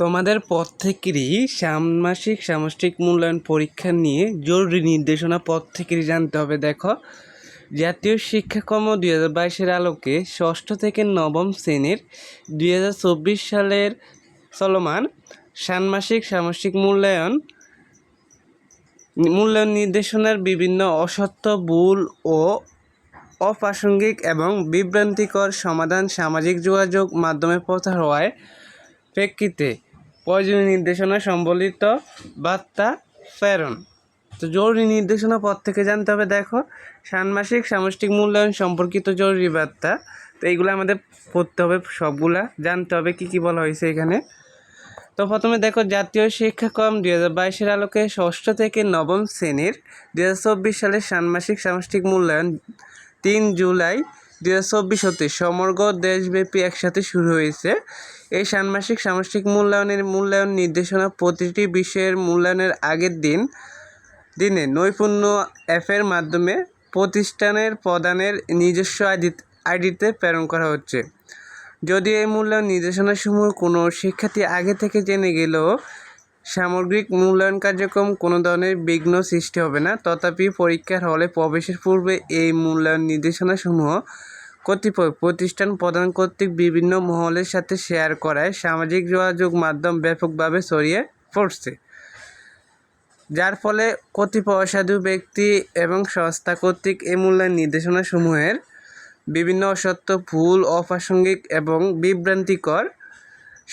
তোমাদের প্রত্যেকেরই ষান্মাসিক সামষ্টিক মূল্যায়ন পরীক্ষা নিয়ে জরুরি নির্দেশনা প্রত্যেকেরই জানতে হবে, দেখো। জাতীয় শিক্ষাক্রম দুই হাজার বাইশের আলোকে ষষ্ঠ থেকে নবম শ্রেণির দুই হাজার চব্বিশ সালের চলমান ষান্মাসিক সামষ্টিক মূল্যায়ন মূল্যায়ন নির্দেশনার বিভিন্ন অসত্য, ভুল ও অপ্রাসঙ্গিক এবং বিভ্রান্তিকর সমাধান সামাজিক যোগাযোগ মাধ্যমে প্রচার হওয়ায় প্রেক্ষিতে প্রয়োজনীয় নির্দেশনা সম্বলিত বার্তা প্রেরণ। তো জরুরি নির্দেশনা পদ থেকে জানতে হবে, দেখো, ষান্মাসিক সামষ্টিক মূল্যায়ন সম্পর্কিত জরুরি বার্তা। তো এইগুলো আমাদের পড়তে হবে, সবগুলা জানতে হবে, কি কি বলা হয়েছে এখানে। তো প্রথমে দেখো, জাতীয় শিক্ষাক্রম দুই হাজার বাইশের আলোকে ষষ্ঠ থেকে নবম শ্রেণির দুই হাজার চব্বিশ সালের ষান্মাসিক সামষ্টিক মূল্যায়ন, তিন জুলাই দুই হাজার চব্বিশ হতে সমগ্র দেশব্যাপী একসাথে শুরু হয়েছে। এই ষান্মাসিক সামষ্টিক মূল্যায়নের মূল্যায়ন নির্দেশনা প্রতিটি বিষয়ের মূল্যায়নের আগের দিন, দিনে নৈপুণ্য অ্যাপের মাধ্যমে প্রতিষ্ঠানের প্রদানের নিজস্ব আইডি, আইডিতে প্রেরণ করা হচ্ছে। যদিও এই মূল্যায়ন নির্দেশনাসমূহ কোনো শিক্ষার্থী আগে থেকে জেনে গেলেও সামগ্রিক মূল্যায়ন কার্যক্রম কোনো ধরনের বিঘ্ন সৃষ্টি হবে না। তথাপি পরীক্ষার হলে প্রবেশের পূর্বে এই মূল্যায়ন নির্দেশনাসমূহ কতিপয় প্রতিষ্ঠান প্রদান কর্তৃক বিভিন্ন মহলের সাথে শেয়ার করায় সামাজিক যোগাযোগ মাধ্যম ব্যাপকভাবে ছড়িয়ে পড়ছে। যার ফলে কতিপয় অসাধু ব্যক্তি এবং সংস্থা কর্তৃক এই মূল্যায়ন নির্দেশনাসমূহের বিভিন্ন অসত্য, ভুল, অপ্রাসঙ্গিক এবং বিভ্রান্তিকর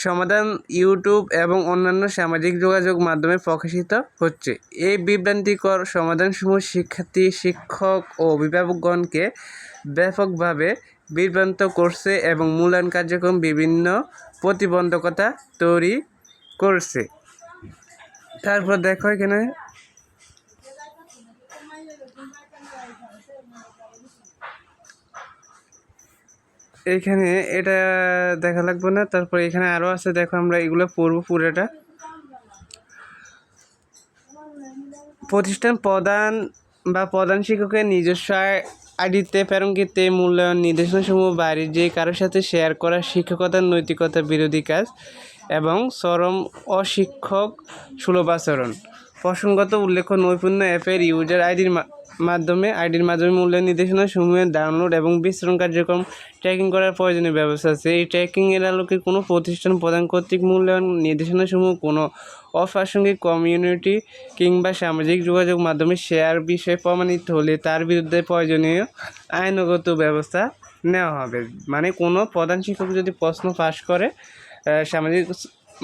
সমাধান ইউটিউব এবং অন্যান্য সামাজিক যোগাযোগ মাধ্যমে প্রকাশিত হচ্ছে। এই বিভ্রান্তিকর সমাধানসমূহ শিক্ষার্থী, শিক্ষক ও অভিভাবকগণকে ব্যাপকভাবে বিভ্রান্ত করছে এবং মূল্যায়ন কার্যক্রম বিভিন্ন প্রতিবন্ধকতা তৈরি করছে। তারপর দেখো এখানে এইখানে এটা দেখা লাগবে না, তারপর এখানে আরও আছে, দেখো আমরা এগুলো পড়ব পুরোটা। প্রতিষ্ঠান প্রধান বা প্রধান শিক্ষকের নিজস্ব আইডিতে প্রেরণকৃত এই মূল্যায়ন, নির্দেশনাসমূহ বাইরের যে কারোর সাথে শেয়ার করা, শিক্ষকতার নৈতিকতা বিরোধী কাজ এবং চরম অশিক্ষক সুলভ আচরণ। প্রসঙ্গত উল্লেখ্য, নৈপুণ্য অ্যাপের ইউজার আইডির মাধ্যমে আইডির মাধ্যমে মূল্যায়ন নির্দেশনা সমূহের ডাউনলোড এবং বিস্তরণ কার্যক্রম ট্র্যাকিং করার প্রয়োজনীয় ব্যবস্থা আছে। এই ট্র্যাকিংয়ের আলোকে কোনো প্রতিষ্ঠান প্রদান কর্তৃক মূল্যায়ন নির্দেশনাসমূহ কোনো অপ্রাসঙ্গিক কমিউনিটি কিংবা সামাজিক যোগাযোগ মাধ্যমে শেয়ার বিষয়ে প্রমাণিত হলে তার বিরুদ্ধে প্রয়োজনীয় আইনগত ব্যবস্থা নেওয়া হবে। মানে কোনো প্রধান শিক্ষক যদি প্রশ্ন ফাঁস করে সামাজিক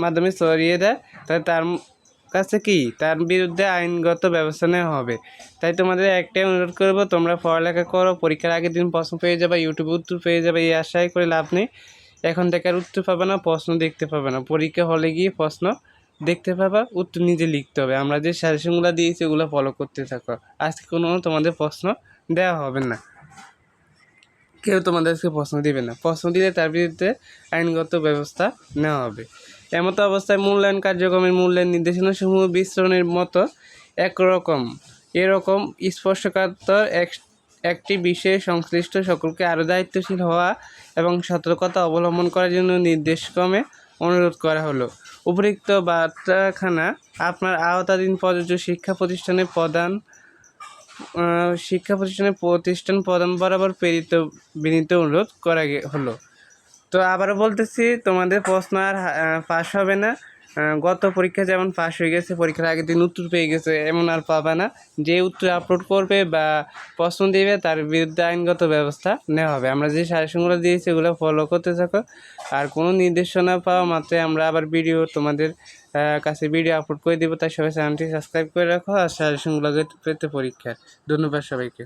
মাধ্যমে ছড়িয়ে দেয়, তাহলে তার কাছে কি? তার বিরুদ্ধে আইনগত ব্যবস্থা নেওয়া হবে। তাই তোমাদের একটাই অনুরোধ করব, তোমরা পড়ালেখা করো, পরীক্ষার আগের দিন প্রশ্ন পেয়ে যাবে ইউটিউবে উত্তর পেয়ে যাবে, এই আশায় করে লাভ নেই। এখন থেকে আর উত্তর পাবে না, প্রশ্ন দেখতে পাবে না। পরীক্ষা হলে গিয়ে প্রশ্ন দেখতে পাবা, উত্তর নিজে লিখতে হবে। আমরা যে সাজেশনগুলো দিয়েছি, ওগুলো ফলো করতে থাকো। আজকে কোনো তোমাদের প্রশ্ন দেওয়া হবে না। কেউ তোমাদেরকে প্রশ্ন দিবে না। প্রশ্ন দিলে তার বিরুদ্ধে আইনগত ব্যবস্থা নেওয়া হবে। এমতো অবস্থায় মূল্যায়ন কার্যক্রমের মূল্যায়ন নির্দেশনাসমূহ বিস্তরণের মতো একরকম। এরকম স্পর্শকাতর এক, একটি বিষয়ে সংশ্লিষ্ট সকলকে আরও দায়িত্বশীল হওয়া এবং সতর্কতা অবলম্বন করার জন্য নির্দেশক্রমে অনুরোধ করা হলো। উপরিক্ত বার্তাখানা, আপনার আওতাধীন প্রযোজ্য শিক্ষা প্রতিষ্ঠানের প্রধান শিক্ষা প্রতিষ্ঠানের প্রতিষ্ঠান প্রধান বরাবর প্রেরিত, বিনীত অনুরোধ করা হলো। তো আবারও বলতেছি, তোমাদের প্রশ্ন আর পাস হবে না। গত পরীক্ষা যেমন পাস হয়ে গেছে, পরীক্ষার আগের দিন উত্তর পেয়ে গেছে, এমন আর পাবে না। যে উত্তর আপলোড করবে বা প্রশ্ন দেবে, তার বিরুদ্ধে আইনগত ব্যবস্থা নেওয়া হবে। আমরা যে সাজেশনগুলো দিয়েছি, এগুলো ফলো করতে থাকো। আর কোনো নির্দেশনা পাওয়া মাত্রই আমরা আবার ভিডিও তোমাদের কাছে ভিডিও আপলোড করে দেবো। তাই সবাই চ্যানেলটি সাবস্ক্রাইব করে রাখো আর সাজেশনগুলো পেতে পরীক্ষা ধন্যবাদ সবাইকে।